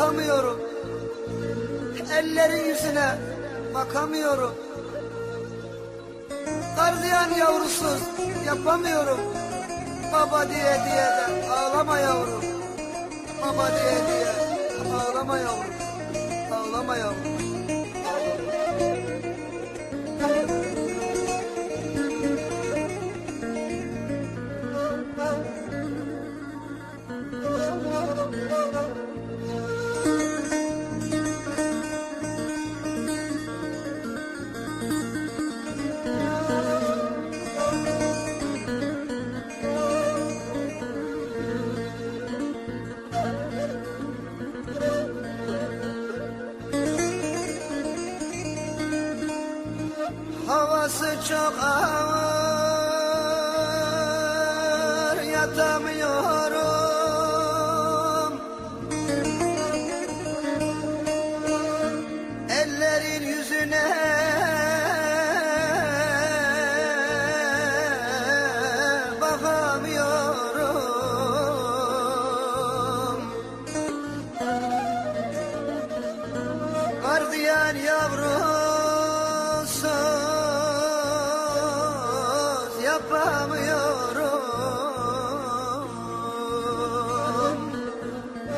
yatamıyorum. Ellerin yüzüne bakamıyorum. Gardiyan yavrusuz yapamıyorum. Baba diye diye de ağlama yavrum. Baba diye diye ağlama yavrum. Ağlama yavrum. Çok ağır yatamıyorum. Ellerin yüzüne bakamıyorum. Gardiyan yavrusuz yapamıyorum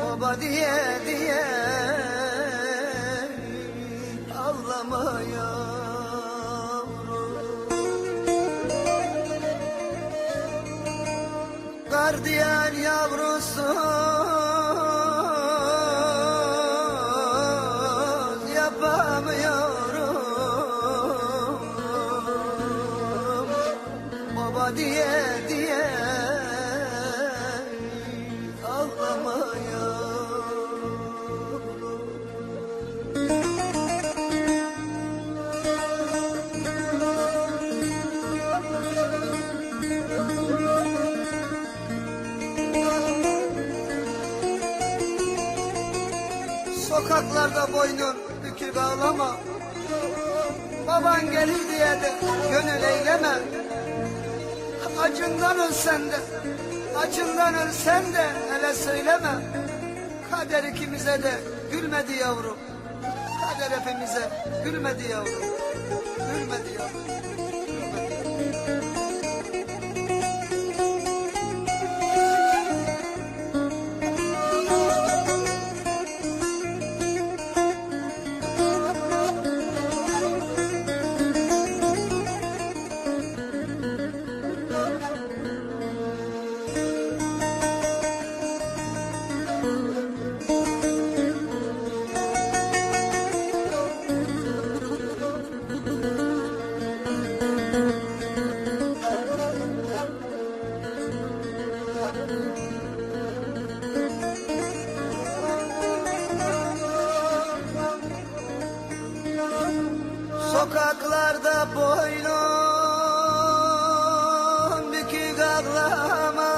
Baba diye diye ağlama yavrum Gardiyan yavrusuz yapamıyorum diye diye. Ağlama yavrum Sokaklarda boynun bükük ağlama. Baban gelir diye de gönül eyleme Acından ölsen de Acından ölsen de hele söyleme. Kader ikimize de gülmedi yavrum. Kader hepimize gülmedi yavrum. Gülmedi yavrum. Sokaklarda boynum bükük ağlama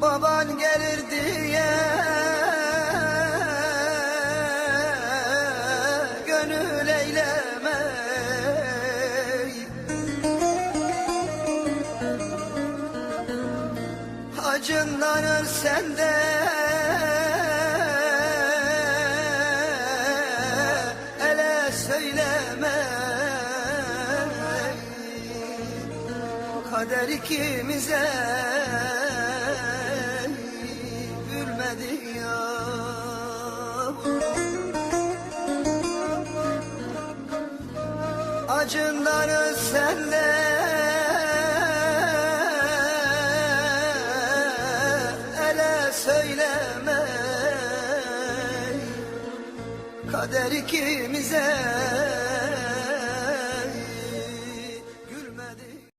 Baban gelir diye gönül eyleme. Acından ölsen de Kader ikimize gülmedi ya. Acından ölsen de ele söyleme. Kader ikimize